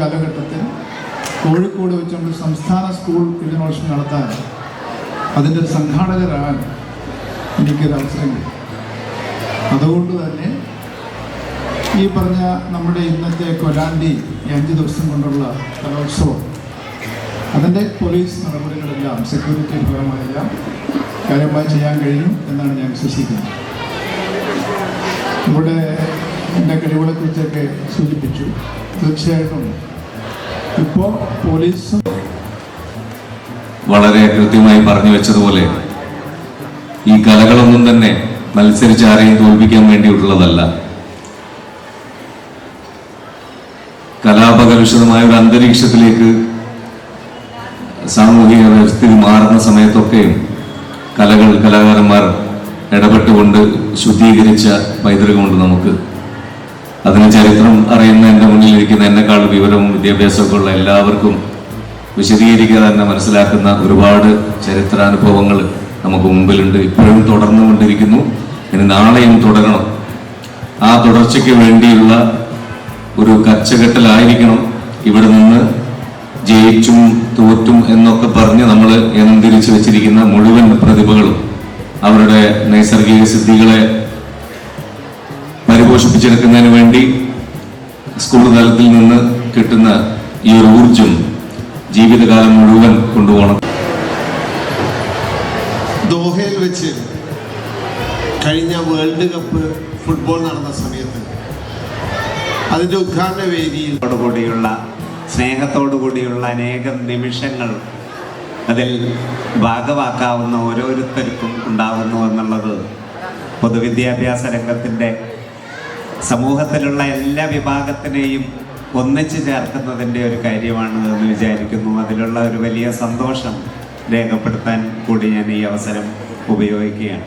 കാലഘട്ടത്തിൽ കോഴിക്കോട് വെച്ചുകൊണ്ട് സംസ്ഥാന സ്കൂൾ യുവജനോത്സവം നടത്താൻ അതിന്റെ സംഘാടകരാകാൻ എനിക്കൊരു അവസരം അതുകൊണ്ട് തന്നെ ഈ പറഞ്ഞ നമ്മുടെ ഇന്നത്തെ കൊലാണ്ടി അഞ്ച് ദിവസം കൊണ്ടുള്ള കലോത്സവം അതിന്റെ പോലീസ് നടപടികളെല്ലാം സെക്യൂരിറ്റി പരമായെല്ലാം കാര്യമായി ചെയ്യാൻ കഴിയും എന്നാണ് ഞാൻ വിശ്വസിക്കുന്നത്. ഇവിടെ എന്റെ കഴിവുകളെക്കുറിച്ചൊക്കെ സൂചിപ്പിച്ചു. തീർച്ചയായിട്ടും പോലീസ് വളരെ കൃത്യമായി പറഞ്ഞു വെച്ചതുപോലെ ഈ കലകളൊന്നും തന്നെ മത്സരിച്ച് ആരെയും തോൽപ്പിക്കാൻ വേണ്ടിയിട്ടുള്ളതല്ല കലാപകലുഷിതമായ ഒരു അന്തരീക്ഷത്തിലേക്ക് സാമൂഹിക വ്യവസ്ഥിതി മാറുന്ന സമയത്തൊക്കെയും കലകൾ കലാകാരന്മാർ ഇടപെട്ടുകൊണ്ട് ശുദ്ധീകരിച്ച പൈതൃകമുണ്ട് നമുക്ക്. അതിന് ചരിത്രം അറിയുന്ന എന്റെ മുന്നിലിരിക്കുന്ന എന്നെക്കാൾ വിവരവും വിദ്യാഭ്യാസമൊക്കെ ഉള്ള എല്ലാവർക്കും വിശദീകരിക്കുക തന്നെ മനസ്സിലാക്കുന്ന ഒരുപാട് ചരിത്രാനുഭവങ്ങൾ നമുക്ക് മുമ്പിലുണ്ട്. ഇപ്പോഴും തുടർന്നുകൊണ്ടിരിക്കുന്നു. ഇനി നാളെയും തുടരണം. ആ തുടർച്ചയ്ക്ക് വേണ്ടിയുള്ള ഒരു കച്ചകെട്ടലായിരിക്കണം. ഇവിടെ നിന്ന് ജയിച്ചും തോറ്റും എന്നൊക്കെ പറഞ്ഞ് നമ്മൾ എന്തിരിച്ചു വെച്ചിരിക്കുന്ന മുഴുവൻ പ്രതിഭകളും അവരുടെ നൈസർഗിക സിദ്ധികളെ പരിപോഷിപ്പിച്ചെടുക്കുന്നതിന് വേണ്ടി സ്കൂൾ തലത്തിൽ നിന്ന് കിട്ടുന്ന ഈ ഒരു ഊർജം ജീവിതകാലം മുഴുവൻ കൊണ്ടുപോകണം. ദോഹയിൽ വെച്ച് കഴിഞ്ഞ വേൾഡ് കപ്പ് ഫുട്ബോൾ നടന്ന സമയത്ത് അതിന്റെ ഉദ്ഘാടന വേദിയിൽ കൂടിയുള്ള സ്നേഹത്തോടു കൂടിയുള്ള അനേകം നിമിഷങ്ങൾ അതിൽ ഭാഗമാക്കാവുന്ന ഓരോരുത്തർക്കും ഉണ്ടാകുന്നു എന്നുള്ളത് പൊതുവിദ്യാഭ്യാസ രംഗത്തിന്റെ സമൂഹത്തിലുള്ള എല്ലാ വിഭാഗത്തിനെയും ഒന്നിച്ചു ചേർക്കുന്നതിന്റെ ഒരു കാര്യമാണ് എന്ന് വിചാരിക്കുന്നു. അതിലുള്ള ഒരു വലിയ സന്തോഷം രേഖപ്പെടുത്താൻ കൂടി ഞാൻ ഈ അവസരം ഉപയോഗിക്കുകയാണ്.